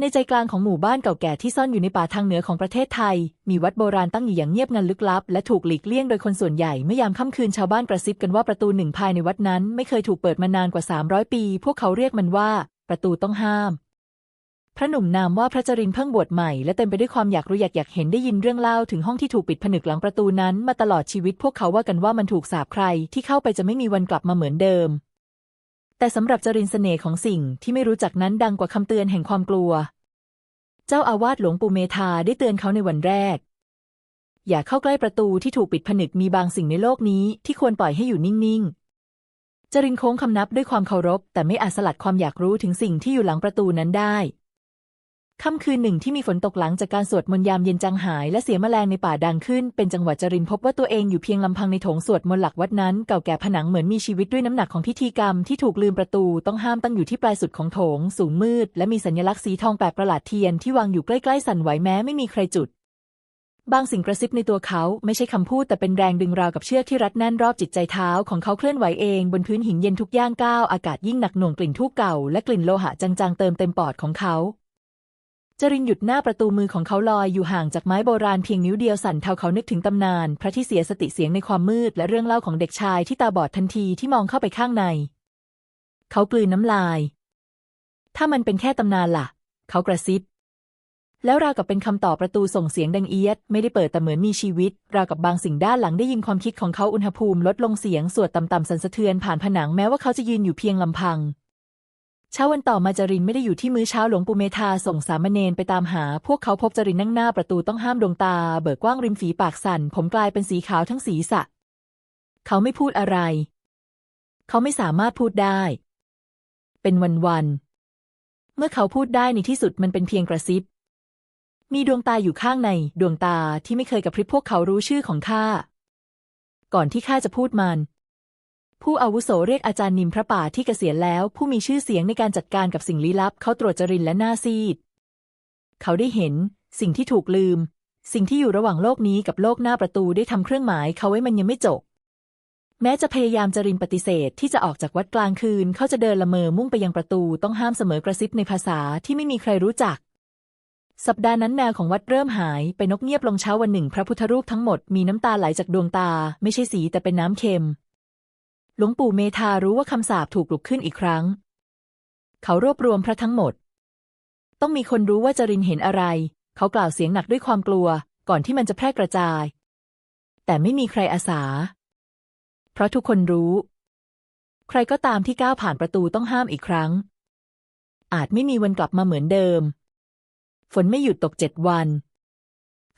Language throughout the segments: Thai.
ในใจกลางของหมู่บ้านเก่าแก่ที่ซ่อนอยู่ในป่าทางเหนือของประเทศไทย มีวัดโบราณตั้งอยู่อย่างเงียบงันลึกลับ และถูกหลีกเลี่ยงโดยคนส่วนใหญ่เมื่อยามค่ำคืนชาวบ้านกระซิบกันว่าประตูหนึ่งภายในวัดนั้นไม่เคยถูกเปิดมานานกว่า 300 ปี พวกเขาเรียกมันว่า ประตูต้องห้าม พระหนุ่มนามว่าพระจรินเพิ่งบวชใหม่และเต็มไปด้วยความอยากรู้อยากอยากเห็นได้ยินเรื่องเล่าถึงห้องที่ถูกปิดผนึกหลังประตูนั้น มาตลอดชีวิตพวกเขาว่ากันว่ามันถูกสาปใคร ที่เข้าไปจะไม่มีวันกลับมาเหมือนเดิม แต่สำหรับจรินเสน่ห์ของสิ่งที่ไม่รู้จักนั้นดังกว่าคำเตือนแห่งความกลัว เจ้าอาวาสหลวงปู่เมธาได้เตือนเขาในวันแรก อย่าเข้าใกล้ประตูที่ถูกปิดผนึกมีบางสิ่งในโลกนี้ที่ควรปล่อยให้อยู่นิ่งๆจรินโค้งคำนับด้วยความเคารพ แต่ไม่อาจสลัดความอยากรู้ถึงสิ่งที่อยู่หลังประตูนั้นได้ ค่ำคืนหนึ่งที่มีฝนตกหลังจากการสวดมนต์ยามเย็นจางหาย และเสียงแมลงในป่าดังขึ้น เป็นจังหวะจรินพบว่าตัวเองอยู่เพียงลำพังในโถงสวดมนต์หลักวัดนั้นเก่าแก่ผนังเหมือนมีชีวิตด้วยน้ำหนักของพิธีกรรมที่ถูกลืมประตูต้องห้ามตั้งอยู่ที่ปลายสุดของโถง สูงมืด และมีสัญลักษณ์สีทองแปลกประหลาดเทียนที่วางอยู่ใกล้ๆสั่นไหวแม้ไม่มีใครจุด บางสิ่งกระซิบในตัวเขาไม่ใช่คำพูดแต่เป็นแรงดึงราวกับเชือกที่รัดแน่นรอบจิตใจเท้าของเขาเคลื่อนไหวเองบนพื้นหินเย็นทุกย่างก้าวอากาศยิ่งหนักหน่วงกลิ่นทูบเก่าและกลิ่นโลหะจางๆเติมเต็มปอดของเขา จรินหยุดหน้าประตูมือของเขาลอยอยู่ห่างจากไม้โบราณเพียงนิ้วเดียวสั่นเทาเขานึกถึงตำนาน พระที่เสียสติเสียงในความมืดและเรื่องเล่าของเด็กชายที่ตาบอดทันทีที่มองเข้าไปข้างใน เขากลืนน้ำลาย ถ้ามันเป็นแค่ตำนานล่ะ เขากระซิบ แล้วราวกับเป็นคำตอบประตูส่งเสียงดังเอียด ไม่ได้เปิดแต่เหมือนมีชีวิต ราวกับบางสิ่งด้านหลังได้ยินความคิดของเขาอุณหภูมิลดลงเสียงสวดต่ำๆสั่นสะเทือนผ่านผนังแม้ว่าเขาจะยืนอยู่เพียงลำพัง เช้าวันต่อมาจรินไม่ได้อยู่ที่มื้อเช้าหลวงปู่เมธาส่งสามเณรไปตามหา พวกเขาพบจรินนั่งหน้าประตูต้องห้ามดวงตา เบิกกว้างริมฝีปากสั่น ผมกลายเป็นสีขาวทั้งศีรษะ เขาไม่พูดอะไร เขาไม่สามารถพูดได้ เป็นวันๆเมื่อเขาพูดได้ในที่สุดมันเป็นเพียงกระซิบ มีดวงตาอยู่ข้างในดวงตาที่ไม่เคยกับพริบพวกเขารู้ชื่อของข้าก่อนที่ข้าจะพูดมัน ผู้อาวุโสเรียกอาจารย์นิมพระป่าที่เกษียณแล้ว ผู้มีชื่อเสียงในการจัดการกับสิ่งลี้ลับ เขาตรวจจรินและหน้าซีด เขาได้เห็น สิ่งที่ถูกลืม สิ่งที่อยู่ระหว่างโลกนี้กับโลกหน้าประตูได้ทำเครื่องหมายเขาไว้มันยังไม่จบ แม้จะพยายามจรินปฏิเสธที่จะออกจากวัดกลางคืน เขาจะเดินละเมอมุ่งไปยังประตูต้องห้ามเสมอกระซิบในภาษาที่ไม่มีใครรู้จักสัปดาห์นั้นแมวของวัดเริ่มหายไปนกเงียบลงเช้าวันหนึ่ง พระพุทธรูปทั้งหมดมีน้ำตาไหลจากดวงตา ไม่ใช่สีแต่เป็นน้ำเค็ม หลวงปู่เมธารู้ว่าคำสาปถูกปลุกขึ้นอีกครั้ง เขารวบรวมพระทั้งหมด ต้องมีคนรู้ว่าจรินเห็นอะไร เขากล่าวเสียงหนักด้วยความกลัว ก่อนที่มันจะแพร่กระจาย แต่ไม่มีใครอาสา เพราะทุกคนรู้ ใครก็ตามที่ก้าวผ่านประตูต้องห้ามอีกครั้ง อาจไม่มีวันกลับมาเหมือนเดิม ฝนไม่หยุดตกเจ็ดวัน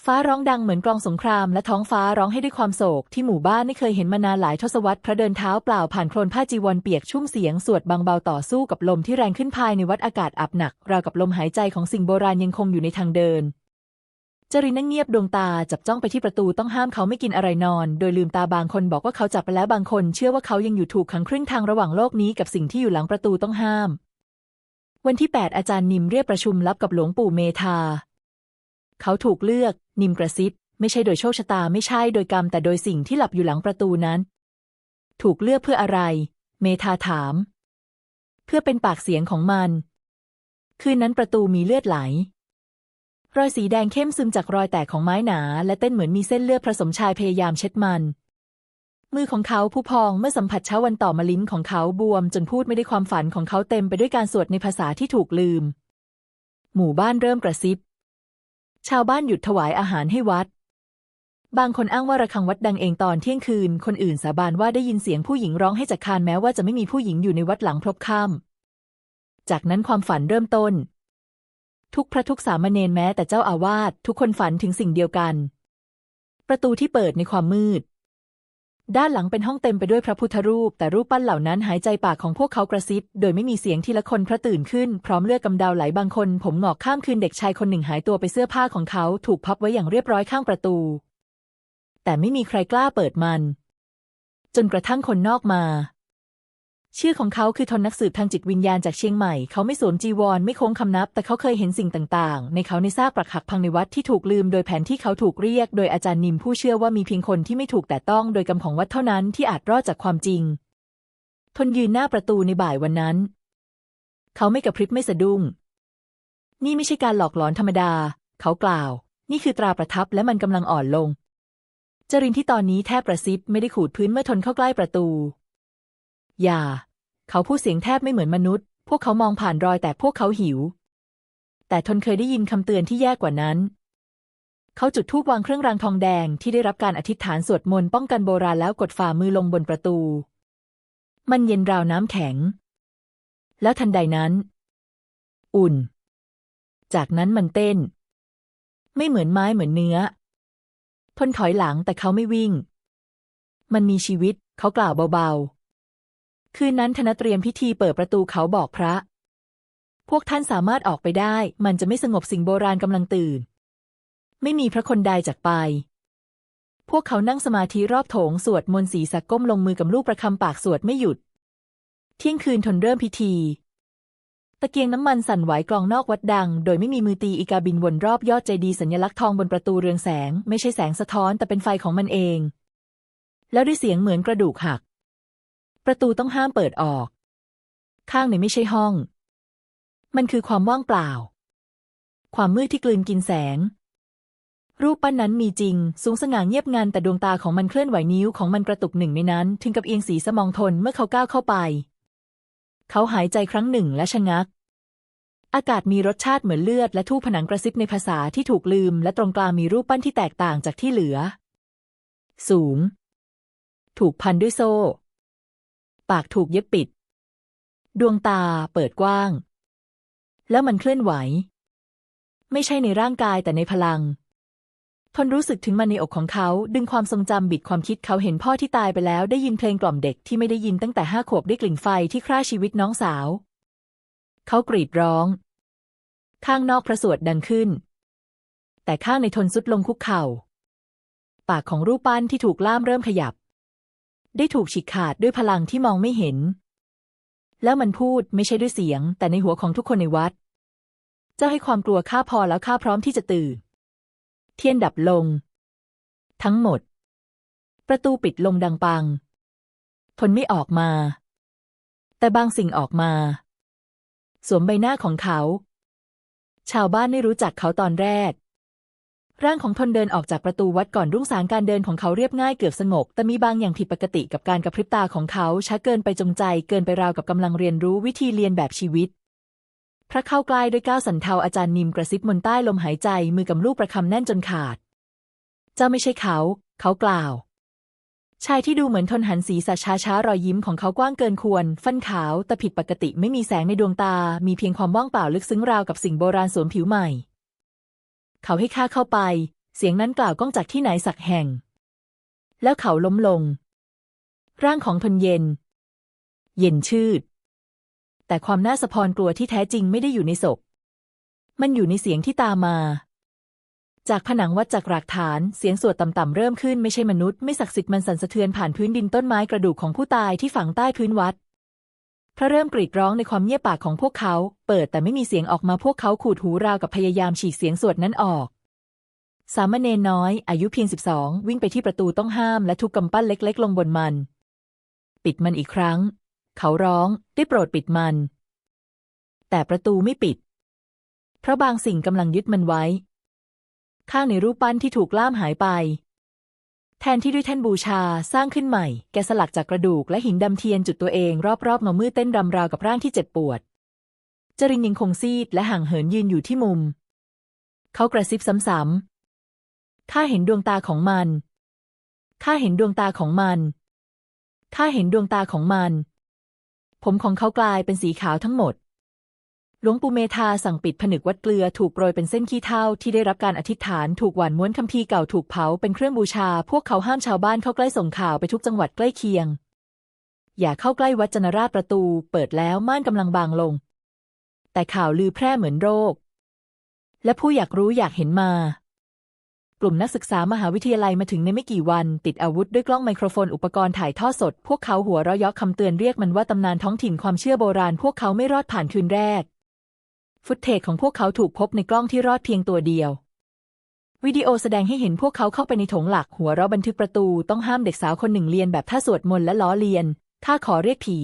ฟ้าร้องดังเหมือนกลองสงครามและท้องฟ้าร้องให้ด้วยความโศกที่หมู่บ้านไม่เคยเห็นมานานหลายทศวรรษพระเดินเท้าเปล่าผ่านโคลนผ้าจีวรเปียกชุ่มเสียงสวดบางเบาต่อสู้กับลมที่แรงขึ้นภายในวัดอากาศอับหนัก ราวกับลมหายใจของสิ่งโบราณยังคงอยู่ในทางเดิน จรินนั่งเงียบดวงตาจับจ้องไปที่ประตูต้องห้ามเขาไม่กินอะไรนอน โดยลืมตาบางคนบอกว่าเขาจับไปแล้วบางคน เชื่อว่าเขายังอยู่ถูกขังครึ่งทางระหว่างโลกนี้กับสิ่งที่อยู่หลังประตูต้องห้าม วันที่ 8 อาจารย์นิมเรียกประชุมลับกับหลวงปู่เมธาเขาถูกเลือก นิมกระซิบ ไม่ใช่โดยโชคชะตาไม่ใช่โดยกรรม แต่โดยสิ่งที่หลับอยู่หลังประตูนั้น ถูกเลือกเพื่ออะไร เมธาถาม เพื่อเป็นปากเสียงของมัน คืนนั้นประตูมีเลือดไหล รอยสีแดงเข้มซึมจากรอยแตกของไม้หนา และเต้นเหมือนมีเส้นเลือดผสมชายพยายามเช็ดมันมือของเขาผู้พองเมื่อสัมผัสเช้าวันต่อมาลิ้นของเขาบวม จนพูดไม่ได้ความฝันของเขาเต็มไปด้วยการสวดในภาษาที่ถูกลืม หมู่บ้านเริ่มกระซิบ ชาวบ้านหยุดถวายอาหารให้วัด บางคนอ้างว่าระฆังวัดดังเองตอนเที่ยงคืน คนอื่นสาบานว่าได้ยินเสียงผู้หญิงร้องให้จากคานแม้ว่าจะไม่มีผู้หญิงอยู่ในวัดหลังพลบค่ำจากนั้นความฝันเริ่มต้น ทุกพระทุกสามเณรแม้แต่เจ้าอาวาสทุกคนฝันถึงสิ่งเดียวกัน ประตูที่เปิดในความมืด ด้านหลังเป็นห้องเต็มไปด้วยพระพุทธรูป แต่รูปปั้นเหล่านั้นหายใจปากของพวกเขากระซิบ โดยไม่มีเสียงทีละคนพระตื่นขึ้น พร้อมเลือดกำเดาไหลบางคน ผมหงอกข้ามคืนเด็กชายคนหนึ่งหายตัวไปเสื้อผ้าของเขาถูกพับไว้อย่างเรียบร้อยข้างประตู แต่ไม่มีใครกล้าเปิดมัน จนกระทั่งคนนอกมา ชื่อของเขาคือทนนักสืบทางจิตวิญญาณจากเชียงใหม่ เขาไม่สวมจีวร ไม่โค้งคำนับ แต่เขาเคยเห็นสิ่งต่างๆ ในเขาในซากปรักหักพังในวัดที่ถูกลืม โดยแผนที่เขาถูกเรียก โดยอาจารย์นิมผู้เชื่อว่ามีเพียงคนที่ไม่ถูกแต่ต้องโดยกรรมของวัดเท่านั้นที่อาจรอดจากความจริง ทนยืนหน้าประตูในบ่ายวันนั้น เขาไม่กระพริบไม่สะดุ้ง นี่ไม่ใช่การหลอกหลอนธรรมดา เขากล่าว นี่คือตราประทับและมันกำลังอ่อนลงจรินที่ตอนนี้แทบกระซิบไม่ได้ขูดพื้นเมื่อทนเข้าใกล้ประตู อย่า เขาพูดเสียงแทบไม่เหมือนมนุษย์ พวกเขามองผ่านรอยแต่พวกเขาหิว แต่ทนเคยได้ยินคำเตือนที่แย่กว่านั้น เขาจุดธูปวางเครื่องรางทองแดงที่ได้รับการอธิษฐานสวดมนต์ป้องกันโบราณแล้วกดฝ่ามือลงบนประตู มันเย็นราวน้ำแข็ง แล้วทันใดนั้น อุ่น จากนั้นมันเต้น ไม่เหมือนไม้เหมือนเนื้อทนถอยหลังแต่เขาไม่วิ่ง มันมีชีวิต เขากล่าวเบาๆ คืนนั้นธนเตรียมพิธีเปิดประตูเขาบอกพระ พวกท่านสามารถออกไปได้ มันจะไม่สงบสิ่งโบราณกำลังตื่น ไม่มีพระคนใดจากไป พวกเขานั่งสมาธิรอบโถงสวดมนต์สีสักก้มลงมือกับลูกประคำปากสวดไม่หยุด เที่ยงคืนทนเริ่มพิธีตะเกียงน้ำมันสั่นไหวกลองนอกวัดดัง โดยไม่มีมือตีอีกาบินวนรอบยอดเจดีสัญลักษณ์ทองบนประตูเรืองแสง ไม่ใช่แสงสะท้อนแต่เป็นไฟของมันเอง แล้วด้วยเสียงเหมือนกระดูกหัก ประตูต้องห้ามเปิดออก ข้างในไม่ใช่ห้อง มันคือความว่างเปล่า ความมืดที่กลืนกินแสง รูปปั้นนั้นมีจริง สูงสง่าเงียบงันแต่ดวงตาของมันเคลื่อนไหวนิ้วของมันกระตุกหนึ่งในนั้น ถึงกับเอียงสีสมองทนเมื่อเขาก้าวเข้าไป เขาหายใจครั้งหนึ่งและชะงักอากาศมีรสชาติเหมือนเลือดและทู่ผนังกระซิบในภาษาที่ถูกลืม และตรงกลางมีรูปปั้นที่แตกต่างจากที่เหลือ สูง ถูกพันด้วยโซ่ ปากถูกเย็บปิด ดวงตาเปิดกว้าง แล้วมันเคลื่อนไหว ไม่ใช่ในร่างกายแต่ในพลังทนรู้สึกถึงมันในอกของเขา ดึงความทรงจำบิดความคิดเขาเห็นพ่อที่ตายไปแล้ว ได้ยินเพลงกล่อมเด็กที่ไม่ได้ยินตั้งแต่ห้าขวบด้วยกลิ่นไฟที่ฆ่าชีวิตน้องสาว เขากรีดร้อง ข้างนอกพระสวดดังขึ้น แต่ข้างในทนสุดลงคุกเข่า ปากของรูปปั้นที่ถูกล่ามเริ่มขยับ ได้ถูกฉีกขาดด้วยพลังที่มองไม่เห็น แล้วมันพูดไม่ใช่ด้วยเสียง แต่ในหัวของทุกคนในวัด เจ้าให้ความกลัวข้าพอแล้วข้าพร้อมที่จะตื่น เทียนดับลง ทั้งหมด ประตูปิดลงดังปัง ทนไม่ออกมา แต่บางสิ่งออกมา สวมใบหน้าของเขา ชาวบ้านไม่รู้จักเขาตอนแรก ร่างของทนเดินออกจากประตูวัดก่อนรุ่งสางการเดินของเขาเรียบง่ายเกือบสงบ แต่มีบางอย่างผิดปกติกับการกระพริบตาของเขาช้าเกินไปจงใจ เกินไปราวกับกำลังเรียนรู้วิธีเรียนแบบชีวิต พระเข้าใกล้ด้วยก้าวสันเทาอาจารย์นิมกระซิบมนใต้ลมหายใจมือกับลูกประคำแน่นจนขาด เจ้าไม่ใช่เขา เขากล่าว ชายที่ดูเหมือนทนหันศีรษะช้าช้ารอยยิ้มของเขากว้างเกินควร ฟันขาวแต่ผิดปกติไม่มีแสงในดวงตา มีเพียงความว่างเปล่าลึกซึ้งราวกับสิ่งโบราณสวมผิวใหม่ เขาให้ข้าเข้าไป เสียงนั้นกล่าวก้องจากที่ไหนสักแห่ง แล้วเขาล้มลง ร่างของทนเย็น เย็นชืด แต่ความน่าสะพรกลัวที่แท้จริงไม่ได้อยู่ในศพ มันอยู่ในเสียงที่ตามมา จากผนังวัดจากรากฐาน เสียงสวดต่ำๆเริ่มขึ้นไม่ใช่มนุษย์ไม่ศักดิ์สิทธิ์มันสั่นสะเทือนผ่านพื้นดินต้นไม้กระดูกของผู้ตายที่ฝังใต้พื้นวัด พระเริ่มกรีดร้องในความเงียบปากของพวกเขา เปิดแต่ไม่มีเสียงออกมาพวกเขาขูดหูราวกับพยายามฉีกเสียงสวดนั้นออก สามเณรน้อย อายุเพียงสิบสองวิ่งไปที่ประตูต้องห้ามและทุกกำปั้นเล็ก ๆ ลงบนมัน ปิดมันอีกครั้ง เขาร้องได้โปรดปิดมัน แต่ประตูไม่ปิด เพราะบางสิ่งกำลังยึดมันไว้ ข้างในรูปปั้นที่ถูกล่ามหายไป แทนที่ด้วยแท่นบูชาสร้างขึ้นใหม่ แกสลักจากกระดูกและหินดำเทียนจุดตัวเองรอบๆเงามืดเต้นรำราวกับร่างที่เจ็บปวด จริงยังคงซีดและห่างเหินยืนอยู่ที่มุม เขากระซิบซ้ำๆข้าเห็นดวงตาของมัน ข้าเห็นดวงตาของมัน ข้าเห็นดวงตาของมัน ผมของเขากลายเป็นสีขาวทั้งหมด หลวงปู่เมธาสั่งปิดผนึกวัดเกลือถูกโปรยเป็นเส้นขี้เถ้าที่ได้รับการอธิษฐานถูกหวานม้วนคัมภีร์เก่าถูกเผาเป็นเครื่องบูชา พวกเขาห้ามชาวบ้านเข้าใกล้ส่งข่าวไปทุกจังหวัดใกล้เคียง อย่าเข้าใกล้วัดจนราชประตู เปิดแล้วม่านกำลังบางลง แต่ข่าวลือแพร่เหมือนโรค และผู้อยากรู้อยากเห็นมา กลุ่มนักศึกษามหาวิทยาลัยมาถึงในไม่กี่วัน ติดอาวุธด้วยกล้องไมโครโฟนอุปกรณ์ถ่ายทอดสด พวกเขาหัวเราะยาะคำเตือนเรียกมันว่าตำนานท้องถิ่นความเชื่อโบราณ พวกเขาไม่รอดผ่านคืนแรก ฟุตเทจของพวกเขาถูกพบในกล้องที่รอดเพียงตัวเดียว วิดีโอแสดงให้เห็นพวกเขาเข้าไปในถงหลักหัวเราะบันทึกประตูต้องห้ามเด็กสาวคนหนึ่งเรียนแบบท่าสวดมนต์และล้อเลียนข้าขอเรียกผี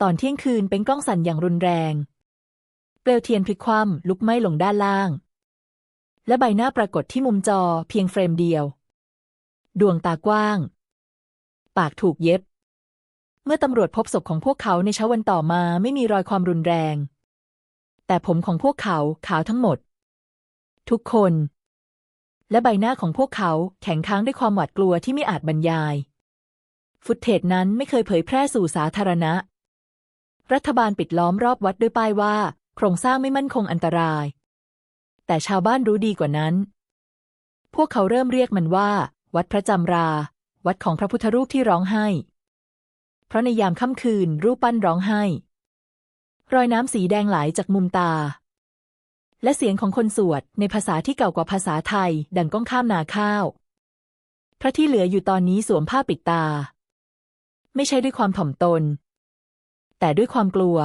ตอนเที่ยงคืนเป็นกล้องสั่นอย่างรุนแรง เปลลวเทียนพลิกคว่ำลุกไหม้ลงด้านล่าง และใบหน้าปรากฏที่มุมจอเพียงเฟรมเดียว ดวงตากว้าง ปากถูกเย็บเมื่อตำรวจพบศพของพวกเขาในเช้าวันต่อมาไม่มีรอยความรุนแรง แต่ผมของพวกเขาขาวทั้งหมด ทุกคน และใบหน้าของพวกเขาแข็งค้างด้วยความหวาดกลัวที่ไม่อาจบรรยาย ฟุตเทจนั้นไม่เคยเผยแพร่สู่สาธารณะ รัฐบาลปิดล้อมรอบวัดด้วยป้ายว่า โครงสร้างไม่มั่นคงอันตราย แต่ชาวบ้านรู้ดีกว่านั้น พวกเขาเริ่มเรียกมันว่า วัดพระจำรา วัดของพระพุทธรูปที่ร้องไห้ เพราะในยามค่ำคืนรูปปั้นร้องไห้ รอยน้ำสีแดงไหลจากมุมตา และเสียงของคนสวดในภาษาที่เก่ากว่าภาษาไทย ดังก้องข้ามนาข้าว พระที่เหลืออยู่ตอนนี้สวมผ้าปิดตา ไม่ใช่ด้วยความถ่อมตน แต่ด้วยความกลัว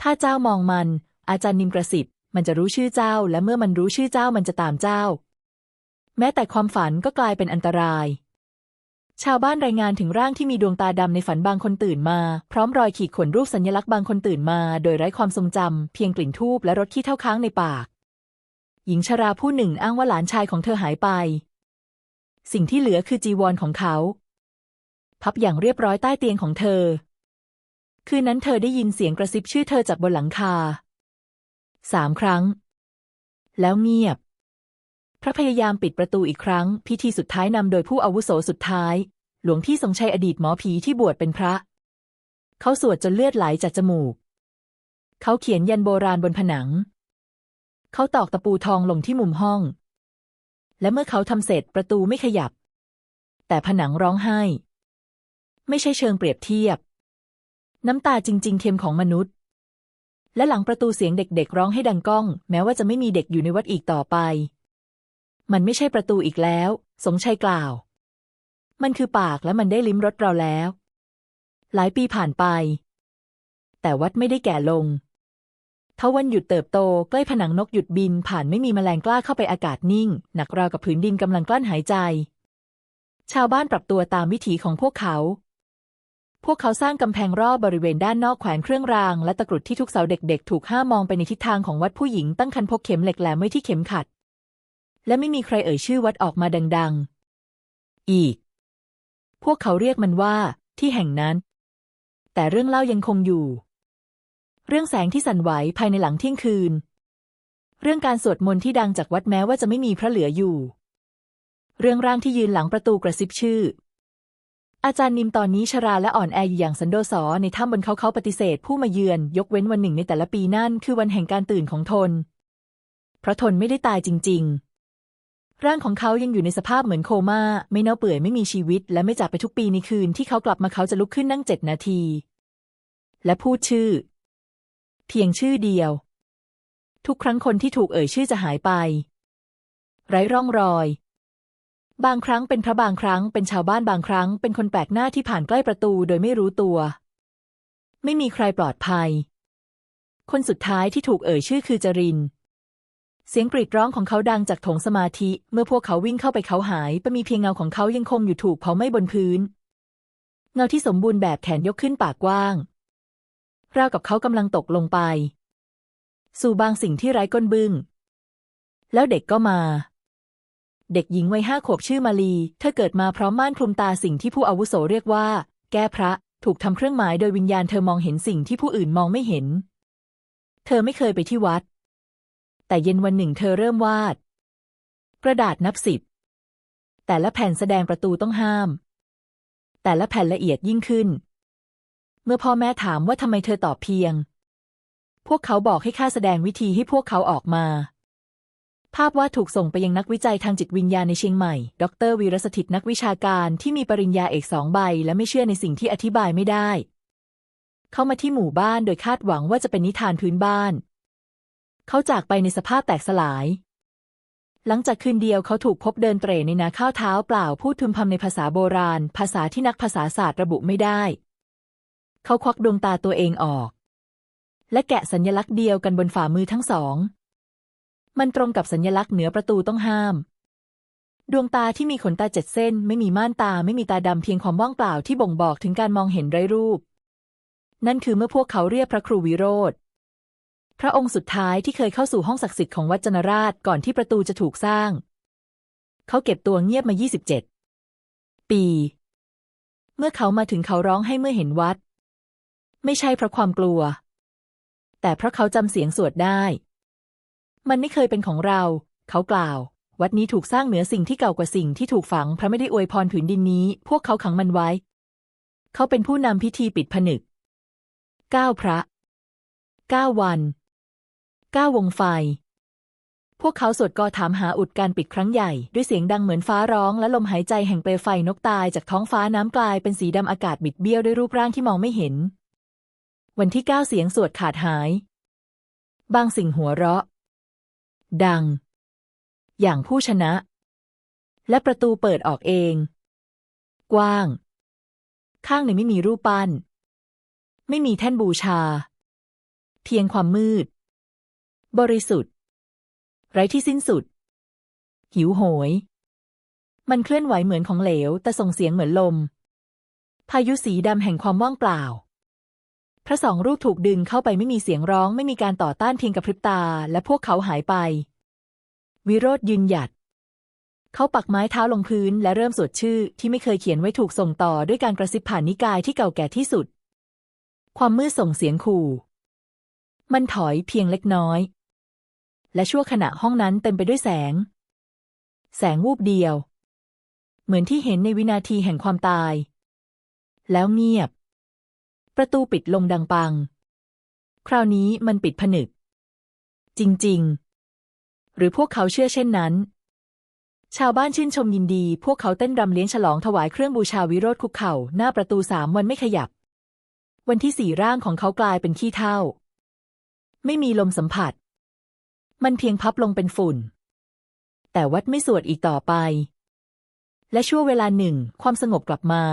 ถ้าเจ้ามองมัน อาจารย์นิมกระสิบมันจะรู้ชื่อเจ้า และเมื่อมันรู้ชื่อเจ้ามันจะตามเจ้า แม้แต่ความฝันก็กลายเป็นอันตราย ชาวบ้านรายงานถึงร่างที่มีดวงตาดำในฝันบางคนตื่นมา พร้อมรอยขีดข่วนรูปสัญลักษณ์บางคนตื่นมา โดยไร้ความทรงจำเพียงกลิ่นทูบและรสขี้เท่าค้างในปาก หญิงชราผู้หนึ่งอ้างว่าหลานชายของเธอหายไป สิ่งที่เหลือคือจีวรของเขา พับอย่างเรียบร้อยใต้เตียงของเธอ คืนนั้นเธอได้ยินเสียงกระซิบชื่อเธอจากบนหลังคาสามครั้ง แล้วเงียบ พระพยายามปิดประตูอีกครั้ง พิธีสุดท้ายนำโดยผู้อาวุโสสุดท้าย หลวงพี่ทรงชัยอดีตหมอผีที่บวชเป็นพระ เขาสวดจนเลือดไหลจากจมูก เขาเขียนยันโบราณบนผนัง เขาตอกตะปูทองลงที่มุมห้อง และเมื่อเขาทำเสร็จประตูไม่ขยับ แต่ผนังร้องไห้ ไม่ใช่เชิงเปรียบเทียบ น้ำตาจริง ๆ เค็มของมนุษย์ และหลังประตูเสียงเด็ก ๆ ร้องให้ดังก้อง แม้ว่าจะไม่มีเด็กอยู่ในวัดอีกต่อไป มันไม่ใช่ประตูอีกแล้ว สมชัยกล่าว มันคือปากและมันได้ลิ้มรสเราแล้ว หลายปีผ่านไป แต่วัดไม่ได้แก่ลงทวันหยุดเติบโตใกล้ผนังนกหยุดบินผ่านไม่มีแมลงกล้าเข้าไปอากาศนิ่ง หนักราวกับผืนดินกำลังกลั้นหายใจ ชาวบ้านปรับตัวตามวิถีของพวกเขา พวกเขาสร้างกำแพงรอบบริเวณด้านนอกแขวนเครื่องราง และตะกรุดที่ทุกเสาเด็กๆ ถูกห้ามมองไปในทิศทางของวัดผู้หญิงตั้งคันพกเข็มเหล็กแหลมไว้ที่เข็มขัด และไม่มีใครเอ่ยชื่อวัดออกมาดัง ๆ อีก พวกเขาเรียกมันว่า ที่แห่งนั้น แต่เรื่องเล่ายังคงอยู่ เรื่องแสงที่สั่นไหวภายในหลังเที่ยงคืน เรื่องการสวดมนต์ที่ดังจากวัดแม้ว่าจะไม่มีพระเหลืออยู่ เรื่องร่างที่ยืนหลังประตูกระซิบชื่อ อาจารย์นิมตอนนี้ชราและอ่อนแออยู่อย่างสันโดษในถ้ำบนเขาเขาปฏิเสธผู้มาเยือน ยกเว้นวันหนึ่งในแต่ละปีนั่นคือวันแห่งการตื่นของทน เพราะทนไม่ได้ตายจริง ๆ ร่างของเขายังอยู่ในสภาพเหมือนโคม่า ไม่เน่าเปื่อยไม่มีชีวิต และไม่จากไปทุกปีในคืนที่เขากลับมาเขาจะลุกขึ้นนั่งเจ็ดนาที และพูดชื่อ เพียงชื่อเดียว ทุกครั้งคนที่ถูกเอ่ยชื่อจะหายไป ไร้ร่องรอย บางครั้งเป็นพระบางครั้งเป็นชาวบ้านบางครั้ง เป็นคนแปลกหน้าที่ผ่านใกล้ประตูโดยไม่รู้ตัว ไม่มีใครปลอดภัย คนสุดท้ายที่ถูกเอ่ยชื่อคือจริน เสียงกรีดร้องของเขาดังจากโถงสมาธิ เมื่อพวกเขาวิ่งเข้าไปเขาหายไปมีเพียงเงาของเขายังคงอยู่ถูกเผาไหม้บนพื้น เงาที่สมบูรณ์แบบแขนยกขึ้นปากกว้าง ราวกับเขากำลังตกลงไป สู่บางสิ่งที่ไร้ก้นบึ้ง แล้วเด็กก็มา เด็กหญิงวัยห้าขวบชื่อมาลี เธอเกิดมาพร้อมม่านคลุมตาสิ่งที่ผู้อาวุโสเรียกว่า แก้พระ ถูกทำเครื่องหมายโดยวิญญาณเธอมองเห็นสิ่งที่ผู้อื่นมองไม่เห็น เธอไม่เคยไปที่วัด แต่เย็นวันหนึ่งเธอเริ่มวาด กระดาษนับสิบ แต่ละแผ่นแสดงประตูต้องห้าม แต่ละแผ่นละเอียดยิ่งขึ้น เมื่อพ่อแม่ถามว่าทำไมเธอตอบเพียง พวกเขาบอกให้ข้าแสดงวิธีให้พวกเขาออกมา ภาพวาดถูกส่งไปยังนักวิจัยทางจิตวิญญาณในเชียงใหม่ ดรวีรสถิตนักวิชาการที่มีปริญญาเอกสองใบ และไม่เชื่อในสิ่งที่อธิบายไม่ได้ เข้ามาที่หมู่บ้านโดยคาดหวังว่าจะเป็นนิทานพื้นบ้าน เขาจากไปในสภาพแตกสลาย หลังจากคืนเดียวเขาถูกพบเดินเตร่ในนาข้าวเท้าเปล่าพูดทึมพำในภาษาโบราณ ภาษาที่นักภาษาศาสตร์ระบุไม่ได้ เขาควักดวงตาตัวเองออก และแกะสัญลักษณ์เดียวกันบนฝ่ามือทั้งสอง มันตรงกับสัญลักษณ์เหนือประตูต้องห้ามดวงตาที่มีขนตาเจ็ดเส้น ไม่มีม่านตาไม่มีตาดำเพียงความว่างเปล่าที่บ่งบอกถึงการมองเห็นไร้รูป นั่นคือเมื่อพวกเขาเรียกพระครูวิโรธ พระองค์สุดท้ายที่เคยเข้าสู่ห้องศักดิ์สิทธิ์ของวัดจนราชก่อนที่ประตูจะถูกสร้าง เขาเก็บตัวเงียบมา 27 ปี เมื่อเขามาถึงเขาร้องให้เมื่อเห็นวัด ไม่ใช่เพราะความกลัว แต่เพราะเขาจำเสียงสวดได้ มันไม่เคยเป็นของเรา เขากล่าว วัดนี้ถูกสร้างเหนือสิ่งที่เก่ากว่าสิ่งที่ถูกฝังพระไม่ได้อวยพรผืนดินนี้ พวกเขาขังมันไว้ เขาเป็นผู้นำพิธีปิดผนึกเก้าพระเก้าวัน ก้าวงไฟ พวกเขาสวดกอถามหาอุดการปิดครั้งใหญ่ ด้วยเสียงดังเหมือนฟ้าร้องและลมหายใจแห่งเปลวไฟนกตายจากท้องฟ้าน้ำกลายเป็นสีดำอากาศบิดเบี้ยวด้วยรูปร่างที่มองไม่เห็น วันที่เก้าเสียงสวดขาดหาย บางสิ่งหัวเราะ ดัง อย่างผู้ชนะ และประตูเปิดออกเอง กว้าง ข้างในไม่มีรูปปั้น ไม่มีแท่นบูชา เพียงความมืด บริสุทธิ์ ไร้ที่สิ้นสุด หิวโหย มันเคลื่อนไหวเหมือนของเหลว แต่ส่งเสียงเหมือนลม พายุสีดำแห่งความว่างเปล่า พระสองรูปถูกดึงเข้าไปไม่มีเสียงร้อง ไม่มีการต่อต้านเพียงกับพริบตา และพวกเขาหายไป วิโรธยืนหยัด เขาปักไม้เท้าลงพื้น และเริ่มสวดชื่อที่ไม่เคยเขียนไว้ถูกส่งต่อด้วยการกระซิบผ่านนิกายที่เก่าแก่ที่สุด ความมืดส่งเสียงขู่มันถอยเพียงเล็กน้อย และชั่วขณะห้องนั้นเต็มไปด้วยแสง แสงวูบเดียว เหมือนที่เห็นในวินาทีแห่งความตาย แล้วเงียบ ประตูปิดลงดังปัง คราวนี้มันปิดผนึก จริง ๆ หรือพวกเขาเชื่อเช่นนั้น ชาวบ้านชื่นชมยินดี พวกเขาเต้นรำเลี้ยงฉลองถวายเครื่องบูชาวิโรธคุกเข่า หน้าประตูสามวันไม่ขยับ วันที่สี่ร่างของเขากลายเป็นขี้เถ้าไม่มีลมสัมผัส มันเพียงพับลงเป็นฝุ่น แต่วัดไม่สวดอีกต่อไป และชั่วเวลาหนึ่งความสงบกลับมา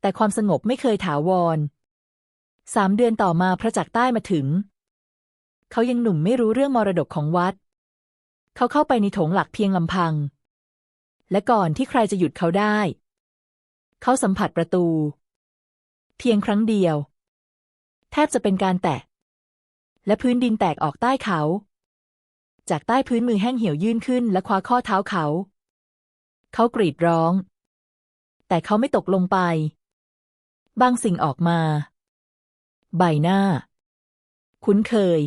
แต่ความสงบไม่เคยถาวรสามเดือนต่อมาพระจักรใต้มาถึง เขายังหนุ่มไม่รู้เรื่องมรดกของวัด เขาเข้าไปในโถงหลักเพียงลำพัง และก่อนที่ใครจะหยุดเขาได้ เขาสัมผัสประตู เพียงครั้งเดียว แทบจะเป็นการแตะ และพื้นดินแตกออกใต้เขา จากใต้พื้นมือแห้งเหี่ยวยื่นขึ้นและคว้าข้อเท้าเขา เขากรีดร้อง แต่เขาไม่ตกลงไป บางสิ่งออกมา ใบหน้า คุ้นเคย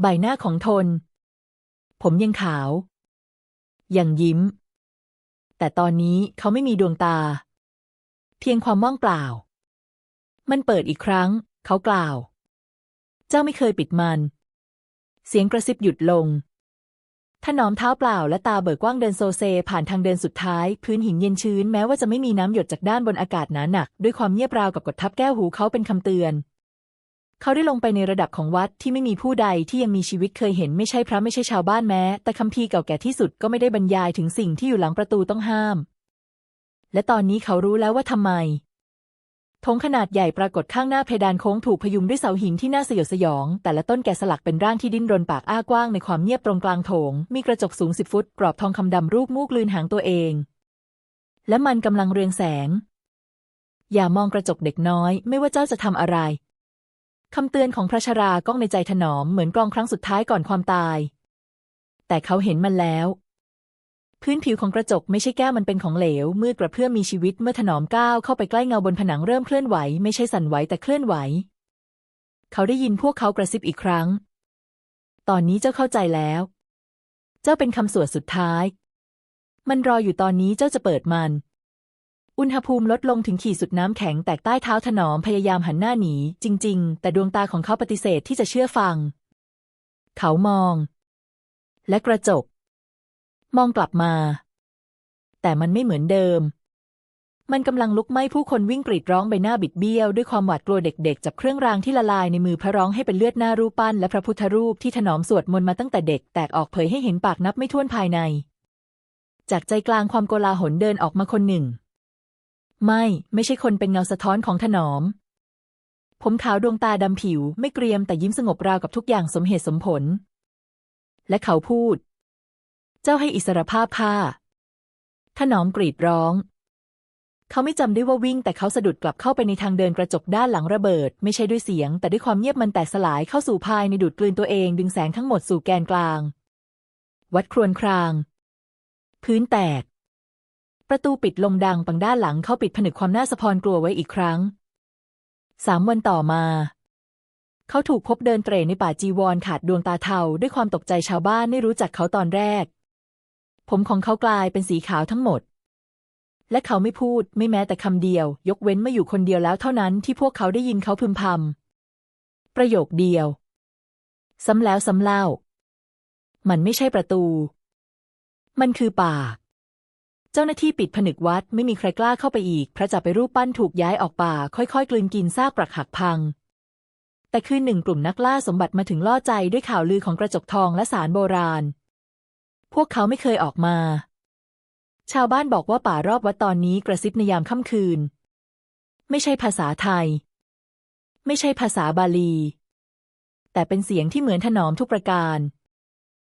ใบหน้าของทน ผมยังขาว ยังยิ้ม แต่ตอนนี้เขาไม่มีดวงตา เพียงความว่างเปล่า มันเปิดอีกครั้ง เขากล่าว เจ้าไม่เคยปิดมัน เสียงกระซิบหยุดลง ถนอมเท้าเปล่าและตาเบิกกว้างเดินโซเซ ผ่านทางเดินสุดท้าย พื้นหินเย็นชื้นแม้ว่าจะไม่มีน้ำหยดจากด้านบนอากาศหนาหนัก ด้วยความเงียบราวกับกดทับแก้วหูเขาเป็นคำเตือน เขาได้ลงไปในระดับของวัดที่ไม่มีผู้ใดที่ยังมีชีวิตเคยเห็นไม่ใช่พระไม่ใช่ชาวบ้านแม้ แต่คัมภีเก่าแก่ที่สุดก็ไม่ได้บรรยายถึงสิ่งที่อยู่หลังประตูต้องห้าม และตอนนี้เขารู้แล้วว่าทำไม ธงขนาดใหญ่ปรากฏข้างหน้าเพดานโค้งถูกพยุงด้วยเสาหินที่น่าสยดสยอง แต่ละต้นแกะสลักเป็นร่างที่ดิ้นรนปากอ้ากว้างในความเงียบตรงกลางโถง มีกระจกสูงสิบฟุตกรอบทองคำดำรูปมูกลืนหางตัวเอง และมันกำลังเรืองแสง อย่ามองกระจกเด็กน้อย ไม่ว่าเจ้าจะทำอะไรคำเตือนของพระชราก้องในใจถนอมเหมือนกลองครั้งสุดท้ายก่อนความตาย แต่เขาเห็นมันแล้ว พื้นผิวของกระจกไม่ใช่แก้วมันเป็นของเหลว มืดกระเพื่อมมีชีวิตเมื่อถนอมก้าวเข้าไปใกล้เงาบนผนังเริ่มเคลื่อนไหว ไม่ใช่สั่นไหวแต่เคลื่อนไหว เขาได้ยินพวกเขากระซิบอีกครั้ง ตอนนี้เจ้าเข้าใจแล้ว เจ้าเป็นคำสวดสุดท้าย มันรออยู่ตอนนี้เจ้าจะเปิดมัน อุณหภูมิลดลงถึงขีดสุดน้ำแข็งแตกใต้เท้าถนอมพยายามหันหน้าหนี จริง ๆ แต่ดวงตาของเขาปฏิเสธที่จะเชื่อฟัง เขามอง และกระจก มองกลับมา แต่มันไม่เหมือนเดิม มันกำลังลุกไหม้ผู้คนวิ่งกรีดร้องใบหน้าบิดเบี้ยว ด้วยความหวาดกลัวเด็กๆ จับเครื่องรางที่ละลายในมือพระร้องให้เป็นเลือดหน้ารูปปั้น และพระพุทธรูปที่ถนอมสวดมนต์มาตั้งแต่เด็กแตกออกเผยให้เห็นปากนับไม่ถ้วนภายใน จากใจกลางความโกลาหลเดินออกมาคนหนึ่ง ไม่ ไม่ใช่คนเป็นเงาสะท้อนของถนอม ผมขาวดวงตาดำผิว ไม่เกรียมแต่ยิ้มสงบราวกับทุกอย่างสมเหตุสมผล และเขาพูด เจ้าให้อิสรภาพข้าถนอมกรีดร้อง เขาไม่จำได้ว่าวิ่งแต่เขาสะดุดกลับเข้าไปในทางเดินกระจกด้านหลังระเบิด ไม่ใช่ด้วยเสียง แต่ด้วยความเงียบมันแตกสลายเข้าสู่ภายในดูดกลืนตัวเองดึงแสงทั้งหมดสู่แกนกลาง วัดครวนคราง พื้นแตก ประตูปิดลงดังปังด้านหลังเขาปิดผนึกความน่าสะพรกลัวไว้อีกครั้งสามวันต่อมาเขาถูกพบเดินเตร่ในป่าจีวรขาดดวงตาเทาด้วยความตกใจชาวบ้านไม่รู้จักเขาตอนแรก ผมของเขากลายเป็นสีขาวทั้งหมด และเขาไม่พูดไม่แม้แต่คำเดียว ยกเว้นมาอยู่คนเดียวแล้วเท่านั้นที่พวกเขาได้ยินเขาพึมพำประโยคเดียว ซ้ำแล้วซ้ำเล่า มันไม่ใช่ประตู มันคือปากเจ้าหน้าที่ปิดผนึกวัดไม่มีใครกล้าเข้าไปอีก พระจักรไปรูปปั้นถูกย้ายออกป่า ค่อยๆ กลืนกินซากปรักหักพังแต่คืนหนึ่งกลุ่มนักล่าสมบัติมาถึงล่อใจด้วยข่าวลือของกระจกทองและสารโบราณ พวกเขาไม่เคยออกมา ชาวบ้านบอกว่าป่ารอบวัดตอนนี้กระซิบในยามค่ำคืน ไม่ใช่ภาษาไทย ไม่ใช่ภาษาบาลี แต่เป็นเสียงที่เหมือนถนอมทุกประการ